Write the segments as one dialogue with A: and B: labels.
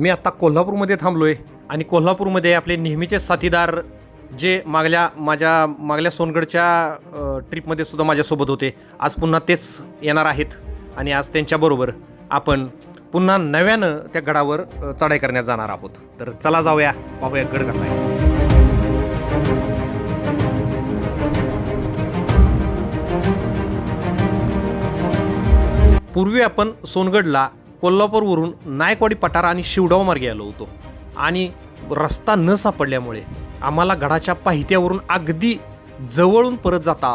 A: मी आत्ता कोल्हापूरमध्ये थांबलो आहे आणि कोल्हापूरमध्ये आपले नेहमीचे साथीदार जे मागल्या माझ्या मागल्या सोनगडच्या ट्रीपमध्ये ट्रिपमध्ये सुद्धा माझ्यासोबत होते. आज पुन्हा तेच येणार आहेत आणि आज त्यांच्याबरोबर आपण पुन्हा नव्यानं त्या गडावर चढाई करण्यात जाणार आहोत. तर चला जाऊया पाहूया गड कसा आहे. पूर्वी आपण सोनगडला कोल्हापूरवरून नायकवाडी पठार आणि शिवडाव मार्गे आलो होतो. आणि रस्ता न सापडल्यामुळे आम्हाला गडाच्या पाहित्यावरून अगदी जवळून परत जाता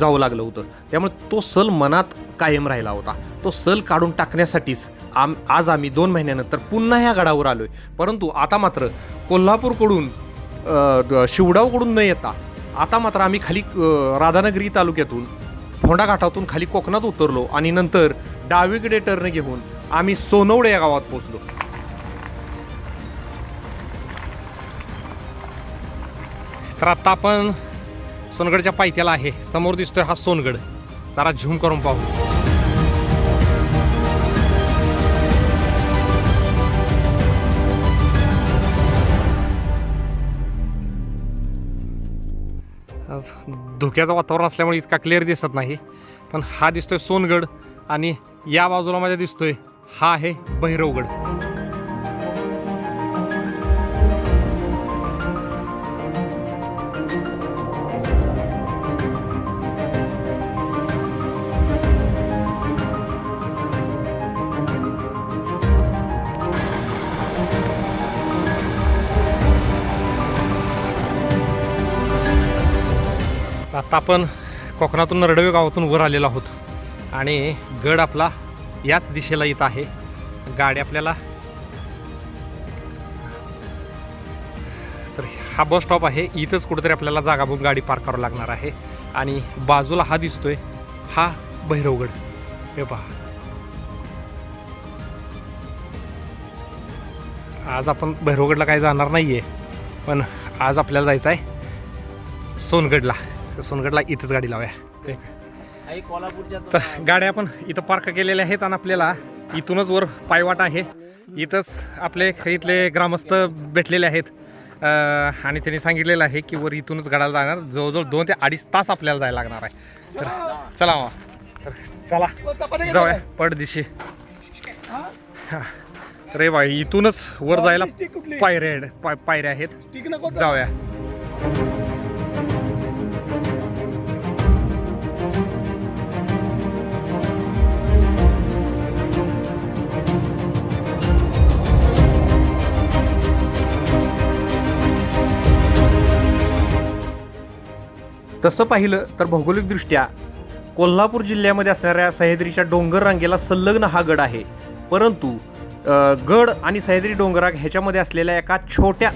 A: जावं लागलं होतं. त्यामुळे तो सल मनात कायम राहिला होता. तो सल काढून टाकण्यासाठीच आम आज आम्ही दोन महिन्यानंतर पुन्हा ह्या गडावर आलो आहे परंतु आता मात्र कोल्हापूरकडून शिवडावकडून न येता आता मात्र आम्ही खाली राधानगरी तालुक्यातून फोंडा घाटातून खाली कोकणात उतरलो आणि नंतर डावीकडे टर्न घेऊन आम्ही सोनवडे या गावात पोहोचलो. तर आता आपण सोनगडच्या पायथ्याला आहे. समोर दिसतोय हा सोनगड. जरा झूम करून पाहू. आज धुक्याचं वातावरण असल्यामुळे इतका क्लिअर दिसत नाही. पण हा दिसतोय सोनगड आणि या बाजूला माझ्या दिसतोय हा आहे भैरवगड. आता आपण कोकणातून नरडवे गावातून वर आलेलो आहोत. आणि गड आपला याच दिशेला येत आहे. गाडी आपल्याला तर हा बस स्टॉप आहे. इथंच कुठेतरी आपल्याला जागा बघून गाडी पार्क करावं लागणार आहे. आणि बाजूला हा दिसतोय. हा भैरवगड. हे पहा. आज आपण भैरवगडला काही जाणार नाही आहे पण आज आपल्याला जायचं आहे सोनगडला. तर सोनगडला इथंच गाडी लावूया. तर गाड्या आपण इथं पार्क केलेल्या आहेत आणि आपल्याला इथूनच वर पायवाट आहे. इथंच आपले इथले ग्रामस्थ भेटलेले आहेत. आणि त्यांनी सांगितलेलं आहे की वर इथूनच गडाला जाणार. जवळजवळ दोन ते अडीच तास आपल्याला जायला लागणार आहे. तर चला मग तर चला. जाऊया पडदिशी हा. तर हे बाई इथूनच वर जायला पायऱ्या पायऱ्या आहेत. जाऊया. तसं पाहिलं तर भौगोलिकदृष्ट्या कोल्हापूर जिल्ह्यामध्ये असणाऱ्या सह्याद्रीच्या डोंगर रांगेला संलग्न हा गड आहे. परंतु गड आणि सह्याद्री डोंगराग ह्याच्यामध्ये असलेल्या एका छोट्या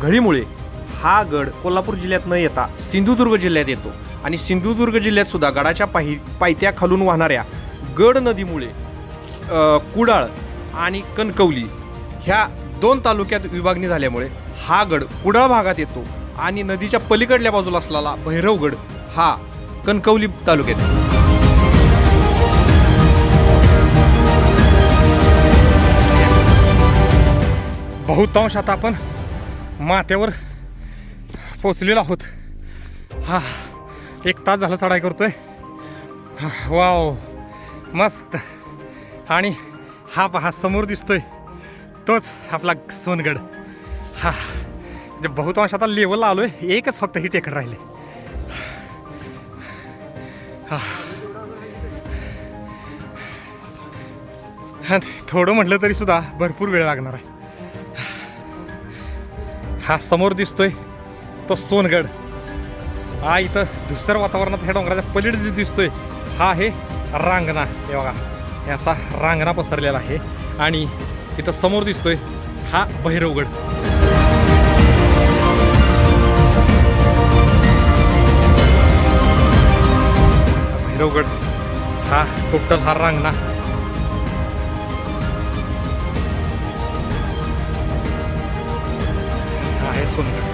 A: घडीमुळे हा गड कोल्हापूर जिल्ह्यात न येता सिंधुदुर्ग जिल्ह्यात येतो. आणि सिंधुदुर्ग जिल्ह्यात सुद्धा गडाच्या पाहि पायथ्या खालून वाहणाऱ्या गड नदीमुळे कुडाळ आणि कणकवली ह्या दोन तालुक्यात विभागणी झाल्यामुळे हा गड कुडाळ भागात येतो. आणि नदीच्या पलीकडल्या बाजूला असलेला भैरवगड हा कणकवली तालुक्यात बहुतांश आता आपण माथ्यावर पोचलेलो आहोत. हा एक तास झालं चढाई करतोय. हा, वाव मस्त. आणि हा पहा समोर दिसतोय तोच आपला सोनगड. हा म्हणजे बहुतांश आता लेवलला आलोय एकच फक्त ही टेकड राहिले. हा. हा, थोडं म्हटलं तरी सुद्धा भरपूर वेळ लागणार आहे. हा समोर दिसतोय तो सोनगड. हा इथं धुसर वातावरणात ह्या डोंगराच्या पलीड जे दिसतोय हा आहे रांगणा. हे बघा हे असा रांगणा पसरलेला आहे. आणि इथं समोर दिसतोय हा भैरवगड. हा हा टोटल हा रांगणा आहे सोनगड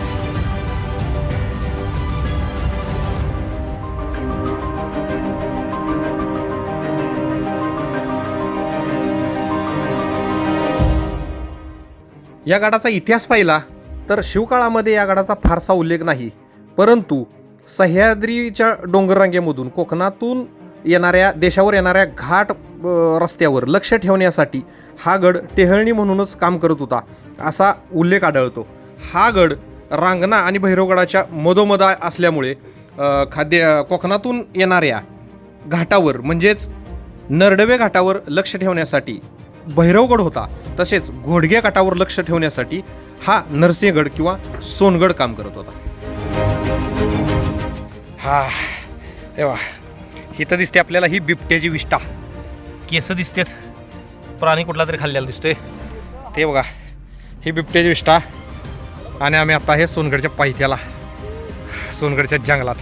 A: या गडाचा इतिहास पाहिला तर शिवकाळामध्ये या गडाचा फारसा उल्लेख नाही. परंतु सह्याद्रीच्या डोंगररांगेमधून कोकणातून येणाऱ्या देशावर येणाऱ्या घाट रस्त्यावर लक्ष ठेवण्यासाठी हा गड टेहळणी म्हणूनच काम करत होता असा उल्लेख आढळतो. हा गड रांगणा आणि भैरवगडाच्या मधोमधा असल्यामुळे खाद्य कोकणातून येणाऱ्या घाटावर म्हणजेच नरडवे घाटावर लक्ष ठेवण्यासाठी भैरवगड होता तसेच घोडगे घाटावर लक्ष ठेवण्यासाठी हा नरसिंहगड किंवा सोनगड काम करत होता. हा तेव्हा इथं दिसते आपल्याला ही बिबट्याची विष्ठा. केस दिसतेत. प्राणी कुठला तरी खाल्लेला दिसतोय. ते बघा ही बिबट्याची विष्ठा. आणि आम्ही आता आहे सोनगडच्या पायथ्याला सोनगडच्या जंगलात.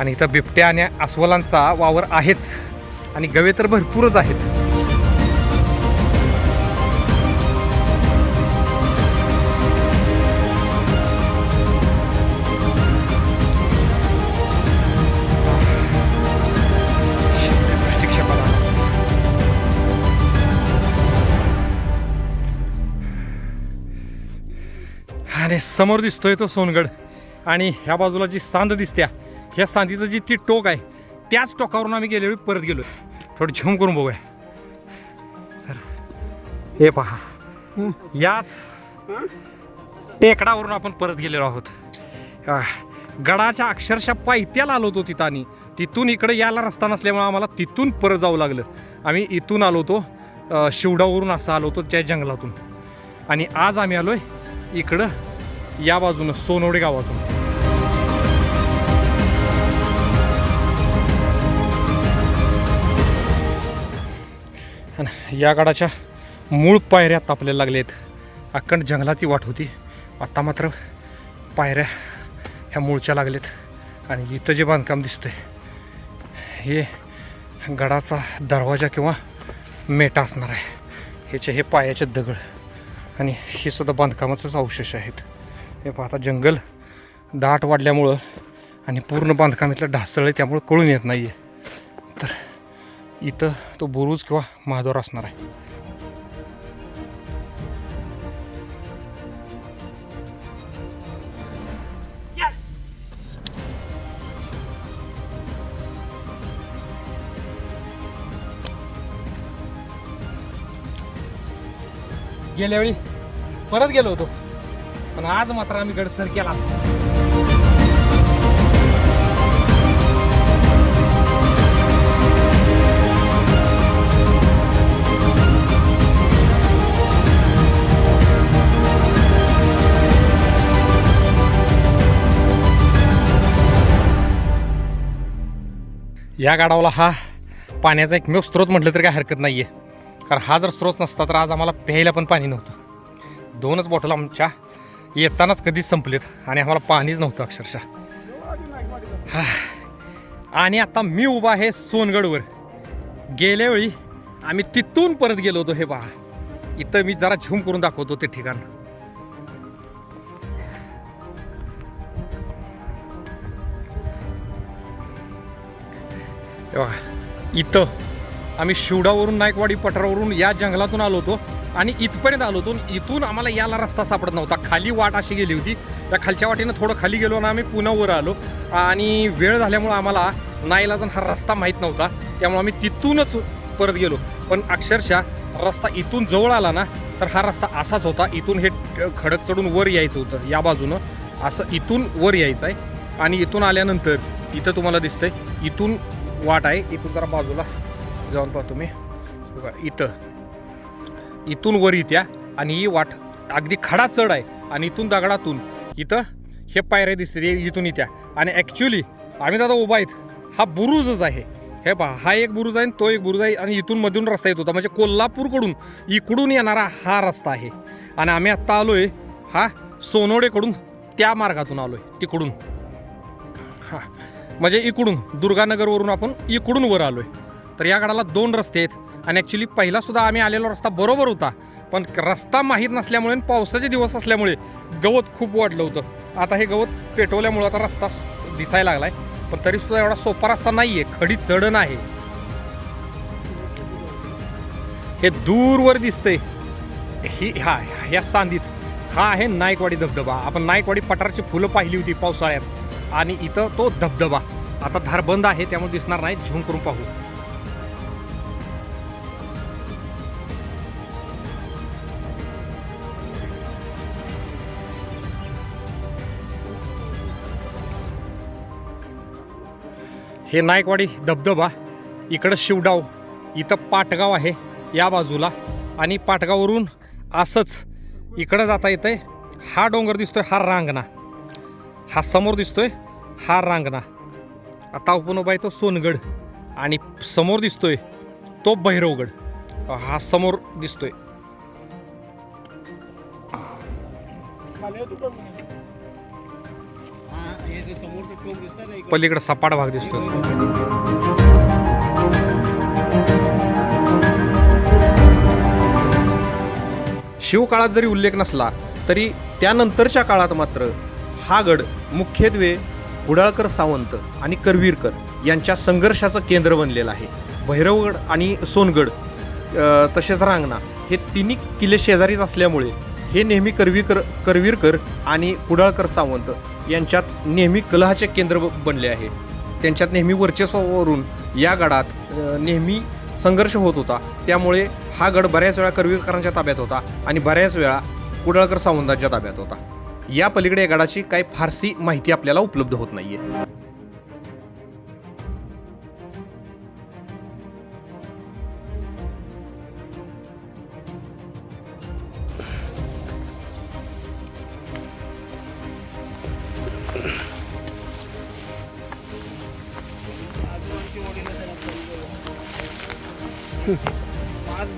A: आणि इथं बिबट्या आणि अस्वलांचा वावर आहेच. आणि गवे तर भरपूरच आहेत. आणि समोर दिसतोय तो सोनगड. आणि ह्या बाजूला जी सांद दिसत्या ह्या सांदीचं जी ती टोक आहे त्याच टोकावरून आम्ही गेल्यावेळी परत गेलो थोडं झूम करून बघूया. तर हे पहा. याच टेकडावरून आपण परत गेलेलो आहोत. आह, गडाच्या अक्षरशः पायथ्याला आलो होतो तिथं आणि तिथून इकडे यायला रस्ता नसल्यामुळे आम्हाला तिथून परत जावं लागलं. आम्ही इथून आलो होतो शिवडावरून असं आलो होतो त्या जंगलातून. आणि आज आम्ही आलोय इकडं या बाजूनं सोनवडे गावातून. आणि या गडाच्या मूळ पायऱ्या तापलेल्या लागल्या आहेत. अखंड जंगलाची वाट होती. आत्ता मात्र पायऱ्या ह्या मूळच्या लागलेत आणि इथं जे बांधकाम दिसतंय हे गडाचा दरवाजा किंवा मेटा असणार आहे. ह्याचे हे पायाचे दगड. आणि हे सुद्धा बांधकामाचेच अवशेष आहेत. हे पाहता जंगल दाट वाढल्यामुळं आणि पूर्ण बांधकाम इथलं ढासळ आहे त्यामुळं कळून येत नाही आहे तर इथं तो बुरुज किंवा महाद्वार असणार आहे. गेल्या वेळी परत गेलो होतो. पण आज मात्र आम्ही गडसर केला. या गाडावला हा पाण्याचा एकमेव स्रोत म्हटलं तरी काय हरकत नाही आहे कारण हा जर स्रोत नसता तर आज आम्हाला प्यायला पण पाणी नव्हतं. दोनच बॉटल आमच्या येतानाच कधीच संपलेत आणि आम्हाला पाणीच नव्हतं अक्षरशः. हा. आणि आता मी उभा आहे सोनगडवर. गेल्या वेळी आम्ही तिथून परत गेलो होतो हे पहा. इथं मी जरा झूम करून दाखवतो ते ठिकाण. इथं आम्ही शिवडावरून नायकवाडी पठारावरून या जंगलातून आलो होतो. आणि इथपर्यंत आलो होतो. इथून आम्हाला याला रस्ता सापडत नव्हता. खाली वाट अशी गेली होती. त्या खालच्या वाटेनं थोडं खाली गेलो ना आम्ही पुन्हा वर आलो. आणि वेळ झाल्यामुळं आम्हाला नाईलाजन हा रस्ता माहीत नव्हता. त्यामुळे आम्ही तिथूनच परत गेलो. पण अक्षरशः रस्ता इथून जवळ आला ना तर हा रस्ता असाच होता. इथून हे खडक चढून वर यायचं होतं. या बाजूनं असं इथून वर यायचं आहे. आणि इथून आल्यानंतर इथं तुम्हाला दिसतंय इथून वाट आहे. इथून जरा बाजूला जाऊन पाहतो मी. इथं. इथून वर येत्या आणि ही वाट अगदी खडा चढ आहे आणि इथून दगडातून इथं हे पायऱ्या दिसते इथून येत्या. आणि ॲक्च्युली आम्ही दादा उभा आहेत. हा बुरुजच आहे. हे पहा हा एक बुरुज आहे आणि तो एक बुरुज आहे आणि इथून मधून रस्ता येत होता. म्हणजे कोल्हापूरकडून इकडून येणारा हा रस्ता आहे. आणि आम्ही आत्ता आलो आहे हा सोनोडेकडून त्या मार्गातून आलो आहे तिकडून. हां. म्हणजे इकडून दुर्गानगरवरून आपण इकडून वर आलो आहे तर या गडाला दोन रस्ते आहेत. आणि ॲक्च्युली पहिला सुद्धा आम्ही आलेला रस्ता बरोबर होता. पण रस्ता माहीत नसल्यामुळे आणि पावसाचे दिवस असल्यामुळे गवत खूप वाढलं होतं. आता हे गवत पेटवल्यामुळं आता रस्ता दिसायला दिसायला लागलाय. पण तरी सुद्धा एवढा सोपा रस्ता नाहीये. खडी चढण आहे हे दूरवर दिसतंय. ही हा ह्या सांधीत हा आहे नायकवाडी धबधबा. आपण नायकवाडी पठाराची फुलं पाहिली होती पावसाळ्यात. आणि इथं तो धबधबा. आता धार बंद आहे त्यामुळे दिसणार नाही. झूम करून पाहू. हे नायकवाडी धबधबा इकडं शिवडाव इथं पाटगाव आहे या बाजूला. आणि पाटगाववरून असंच इकडं जाता येतं आहे हा डोंगर दिसतोय हा रांगणा. हा समोर दिसतोय हा रांगणा. आता आपण उभा आहे तो सोनगड आणि समोर दिसतोय तो भैरवगड. हा समोर दिसतोय. पलीकडे सपाट भाग दिसतो शिवकाळात जरी उल्लेख नसला तरी त्यानंतरच्या काळात मात्र हा गड मुख्यत्वे कुडाळकर सावंत आणि करवीरकर यांच्या संघर्षाचं केंद्र बनलेलं आहे. भैरवगड आणि सोनगड तसेच रांगणा हे तिन्ही किल्ले शेजारीच असल्यामुळे हे नेहमी करवीकर करवीरकर आणि कुडाळकर सावंत यांच्यात नेहमी कलहाचे केंद्र बनले आहे. त्यांच्यात नेहमी वर्चस्वावरून या गडात नेहमी संघर्ष होत होता. त्यामुळे हा गड बऱ्याच वेळा करवीरकरांच्या ताब्यात होता आणि बऱ्याच वेळा कुडाळकर सावंतांच्या ताब्यात होता. या पलीकडे या गडाची काही फारसी माहिती आपल्याला उपलब्ध होत नाही
B: आहे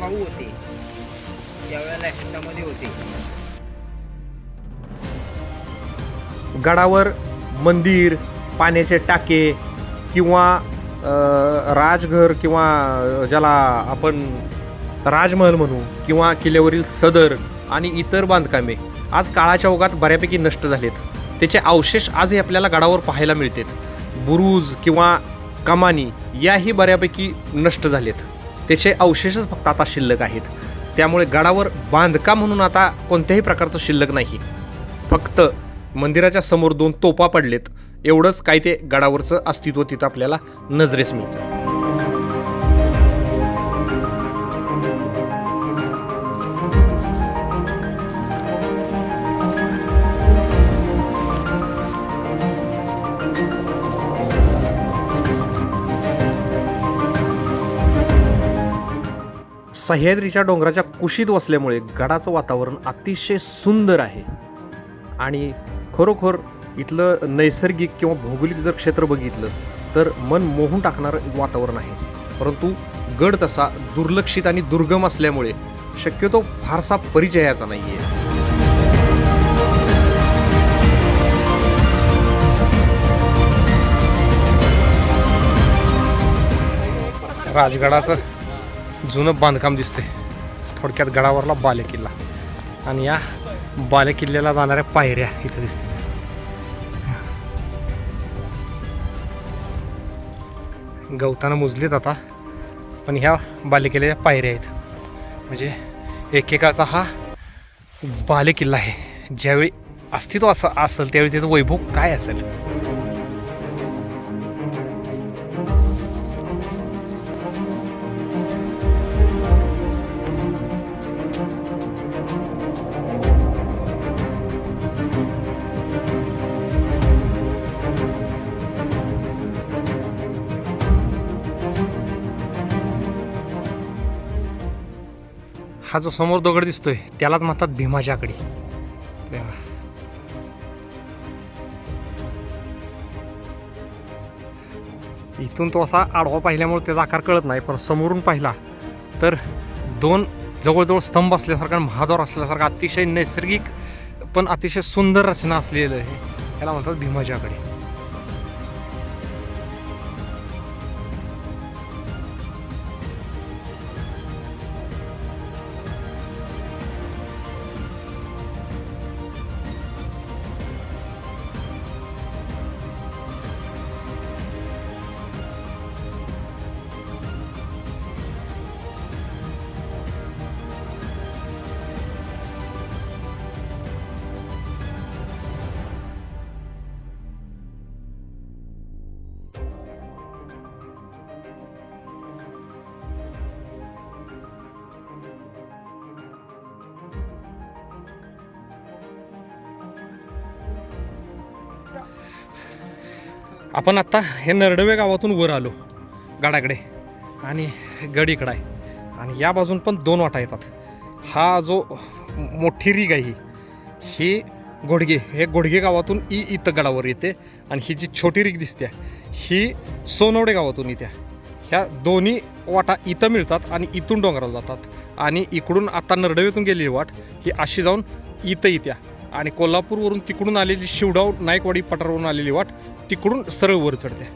B: भाऊ होते. त्यावेळेला ह्याच्यामध्ये होते.
A: गडावर मंदिर पाण्याचे टाके किंवा राजघर किंवा ज्याला आपण राजमहल म्हणू किंवा किल्ल्यावरील सदर आणि इतर बांधकामे आज काळाच्या ओघात बऱ्यापैकी नष्ट झालेत. त्याचे अवशेष आजही आपल्याला गडावर पाहायला मिळतात. बुरुज किंवा कमानी याही बऱ्यापैकी नष्ट झालेत. त्याचे अवशेषच फक्त आता शिल्लक आहेत. त्यामुळे गडावर बांधकाम म्हणून आता कोणत्याही प्रकारचं शिल्लक नाही. फक्त मंदिराच्या समोर दोन तोपा पडलेत. एवढंच काय ते गडावरचं अस्तित्व तिथं आपल्याला नजरेस मिळतं. सह्याद्रीच्या डोंगराच्या कुशीत वसल्यामुळे गडाचं वातावरण अतिशय सुंदर आहे. आणि खरोखर इथलं नैसर्गिक किंवा भौगोलिक जर क्षेत्र बघितलं तर मन मोहून टाकणारं वातावरण आहे. परंतु गड तसा दुर्लक्षित आणि दुर्गम असल्यामुळे शक्यतो फारसा परिचयाचा नाही आहे राजगडाचं जुनं बांधकाम दिसते थोडक्यात गडावरला बालेकिल्ला. आणि या बालेकिल्ल्याला जाणाऱ्या पायऱ्या इथं दिसतात. गवतानं मुजलेत आता पण ह्या बालेकिल्ल्याच्या पायऱ्या आहेत. म्हणजे एकेकाचा हा बालेकिल्ला आहे. ज्यावेळी अस्तित्व असं असेल त्यावेळी त्याचं वैभव काय असेल? हा जो समोर दगड दिसतोय. त्यालाच म्हणतात भीमाच्याकडी. इथून तो असा आडवा पाहिल्यामुळे त्याचा आकार कळत नाही पण समोरून पाहिला तर दोन जवळजवळ स्तंभ असल्यासारखा आणि महाद्वार असल्यासारखा अतिशय नैसर्गिक पण अतिशय सुंदर रचना असलेलं आहे. याला म्हणतात भीमाच्याकडे. आपण आत्ता हे नरडवे गावातून वर आलो गडाकडे. आणि गड इकडं आहे. आणि या बाजून पण दोन वाटा येतात. हा जो मोठी रीग आहे ही घोडगे हे घोडगे गावातून ई इथं गडावर येते. आणि ही जी छोटी रीग दिसते ही सोनवडे गावातून येते. ह्या दोन्ही वाटा इथं मिळतात आणि इथून डोंगराला जातात. आणि इकडून आता नरडवेतून गेलेली वाट ही अशी जाऊन इथं येत्या. आणि कोल्हापूरवरून तिकडून आलेली शिवडाव नायकवाडी पठारावरून आलेली वाट तिकडून सरळ वर चढते.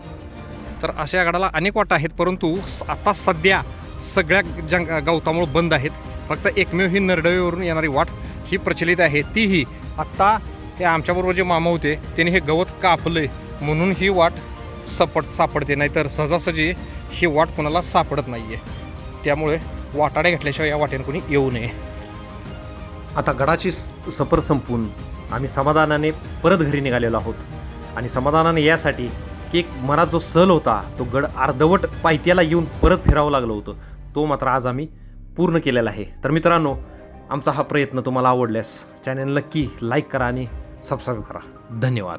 A: तर अशा या गडाला अनेक वाटा आहेत परंतु आता सध्या सगळ्या जंग गवतामुळं बंद आहेत. फक्त एकमेव ही नरडवेवरून येणारी वाट ही प्रचलित आहे. तीही आत्ता ते आमच्याबरोबर जे मामा होते त्यांनी हे गवत कापलंय म्हणून ही वाट सपट सापडते. नाहीतर सहजासहजी ही वाट कोणाला सापडत नाही आहे त्यामुळे वाटाडे घेतल्याशिवाय या वाटेने कोणी येऊ नये. आता गडाची स- सफर संपून आम्ही समाधानाने परत घरी निघालेलो आहोत. आणि समाधानाने यासाठी की एक मनात जो सल होता तो गड अर्धवट पायथ्याला येऊन परत फिरावं लागलं होतं. तो मात्र आज आम्ही पूर्ण केलेला आहे. तर मित्रांनो आमचा हा प्रयत्न तुम्हाला आवडल्यास चॅनल नक्की लाईक करा आणि सबस्क्राईब करा. धन्यवाद.